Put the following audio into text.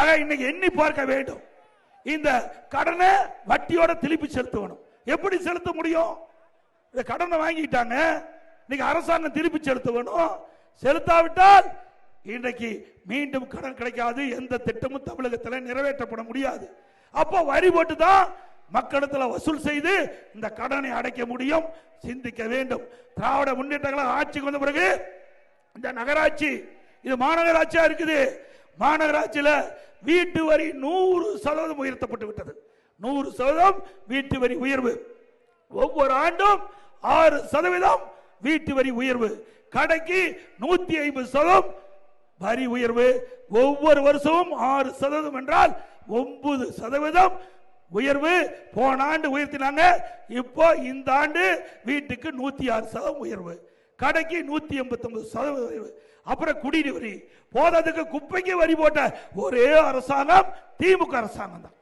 ஆக இன்னைக்கு எண்ணி பார்க்க வேண்டும். இந்த கடனை வட்டியோட திருப்பி செலுத்தணும். எப்படி செலுத்த முடியும்? இந்த கடனை வாங்கிட்டாங்க. இன்னைக்கு அரசாங்கம் திருப்பி செலுத்த வேணும் செலுத்தாவிட்டால் இன்றைக்கு மீண்டும் கடன் கிடைக்காது. எந்த திட்டமும் தமிழகத்தில் நிறைவேற்றப்பட முடியாது. அப்போ வரி போட்டு தான் மக்களிடத்தில் வசூல் செய்து இந்த கடனை அடைக்க முடியும். சிந்திக்க வேண்டும். திராவிட முன்னேற்றங்களை ஆட்சிக்கு வந்த பிறகு இந்த நகராட்சி இது மாநகராட்சியா இருக்குது? மாநகராட்சியில வீட்டு வரி நூறு சதவீதம் உயர்த்தப்பட்டு விட்டது. நூறு சதவீதம் வீட்டு வரி உயர்வு. ஒவ்வொரு ஆண்டும் ஆறு சதவீதம் வீட்டு வரி உயர்வு. கடைக்கு நூத்தி ஐம்பது சதவீதம் வரி உயர்வு. ஒவ்வொரு வருஷமும் ஆறு சதவீதம் என்றால் ஒன்பது சதவீதம் உயர்வு. போன ஆண்டு உயர்த்தினாங்க. இப்போ இந்த ஆண்டு வீட்டுக்கு நூத்தி ஆறு சதவீதம் உயர்வு. கடைக்கு நூத்தி எண்பத்தி சதவீதம் அப்புறம் குடிநீர் வரி. போதாதுக்கு குப்பைக்கு வரி போட்ட ஒரே அரசாங்கம் திமுக அரசாங்கம் தான்.